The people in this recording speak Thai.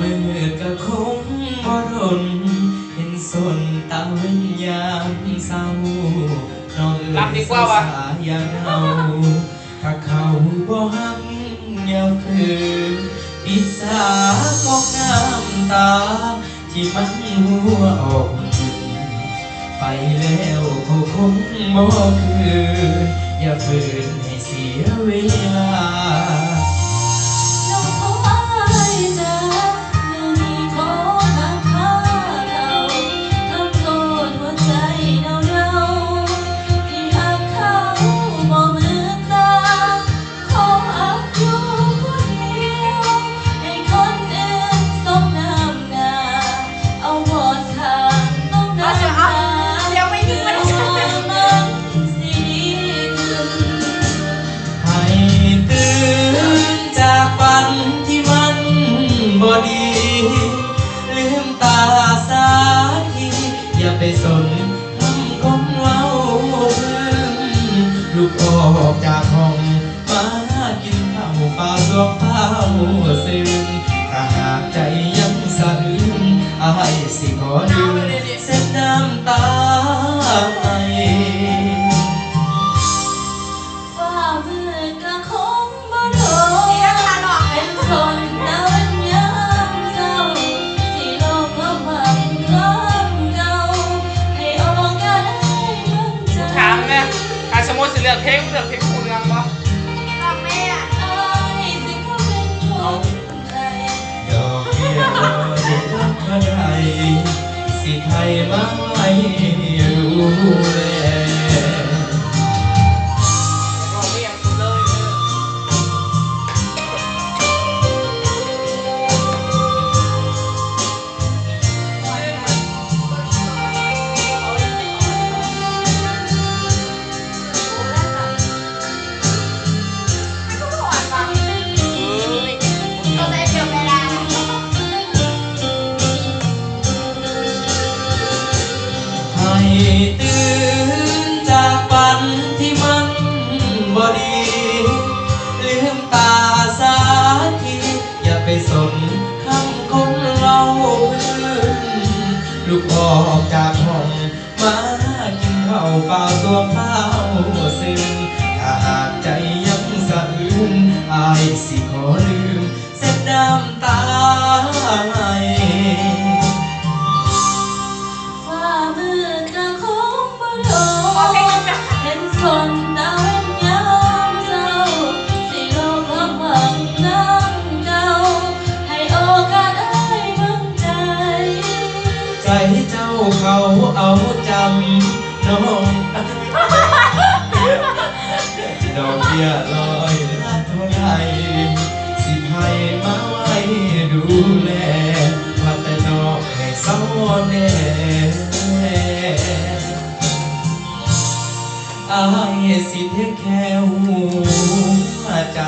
มือก็คงบ่รนเห็นสนตาวิญญาณเศร้าน้องเอ๋ยรับดีกว่าวะสายอย่างเฮาถ้าเขาบ่หักยาวคืนอิสากองน้ำตา ที่มันหัวออกไปแล้วเขาคงบ่คืนอย่าฝืนให้เสียเวลาาวปลาสวงข้าวซึ้งถ้าหากใจยังสะอื้นอายสิขอดื่มเส้นน้ำตาให้ฝ่ามือก็คงบ่โดนเป็นคนดาวเป็นยามเศร้าสิโลกก็บังความเก่าให้ออกกันให้มันใจ ถามเนี่ยถ้าสมมติสิเลือกเพลงเลือกเพลงคุณยังบ่ สิไทยม ให้ตื่นจากฝันที่มันบ่ดีลืมตาสาทีอย่าไปสนคำคนเราพื้นลูกออกจากห้องมากินข้าวเปล่าตัวเปล่าซึ้งถ้าหากใจยังสะอื้นอายสิขอลืมเส้นน้ำตาให้ ใจเจ้าเขาเอาจำน้องดอกเบี้ยลอยรัดเท่าไรสิให้มาไว้ดูแลพัฒนอกให้เศร้าแน่อายสิเทแค่หัวใจ